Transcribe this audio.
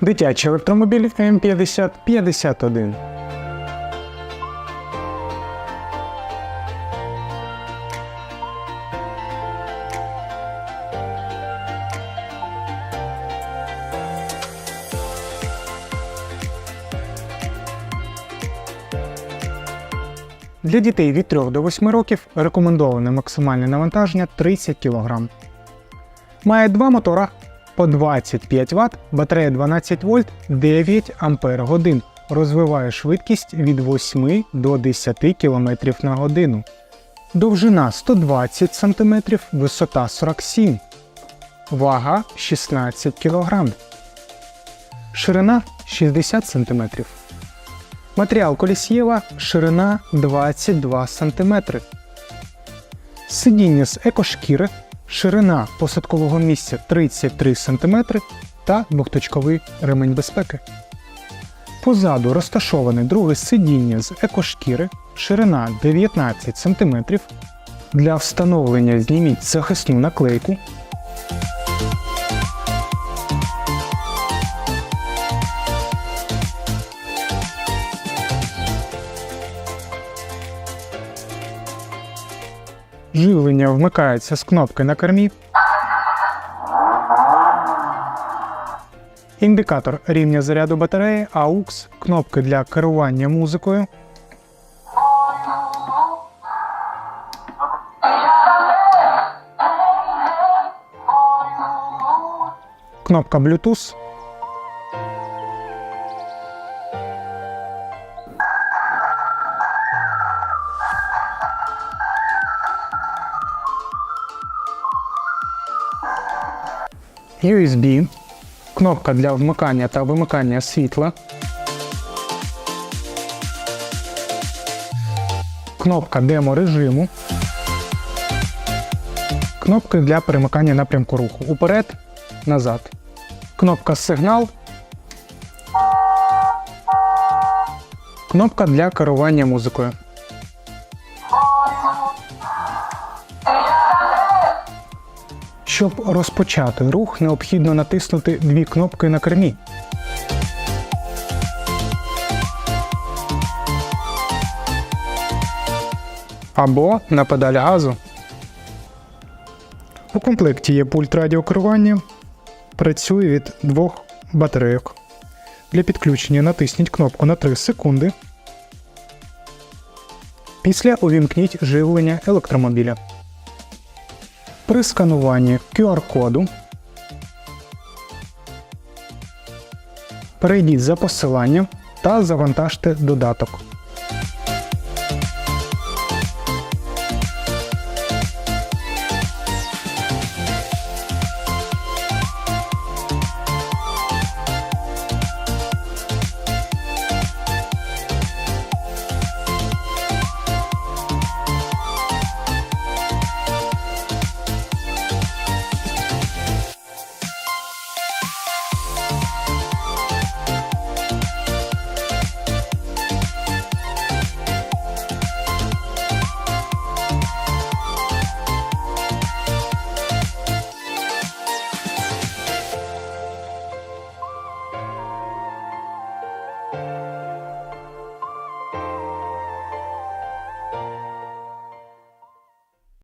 Дитячий електромобіль М5051. Для дітей від 3 до 8 років рекомендоване максимальне навантаження 30 кг. Має два мотора по 25 Вт, батарея 12 вольт, 9 Ампер. Розвиває швидкість від 8 до 10 км на годину. Довжина 120 см, висота 47 Вага 16 кг. Ширина 60 см. Матеріал колісєва ширина 22 см. Сидіння з екошкіри, ширина посадкового місця 33 см та двохточковий ремень безпеки. Позаду розташоване друге сидіння з екошкіри, ширина 19 см. Для встановлення зніміть захисну наклейку. Живлення вмикається з кнопки на кермі. Індикатор рівня заряду батареї, AUX, кнопки для керування музикою. Кнопка Bluetooth. USB, кнопка для вмикання та вимикання світла, кнопка демо режиму, кнопки для перемикання напрямку руху. Уперед, назад, кнопка сигнал, кнопка для керування музикою. Щоб розпочати рух, необхідно натиснути дві кнопки на кермі. Або на педаль газу. У комплекті є пульт радіокерування. Працює від двох батарейок. Для підключення натисніть кнопку на 3 секунди. Після увімкніть живлення електромобіля. При скануванні QR-коду перейдіть за посиланням та завантажте додаток.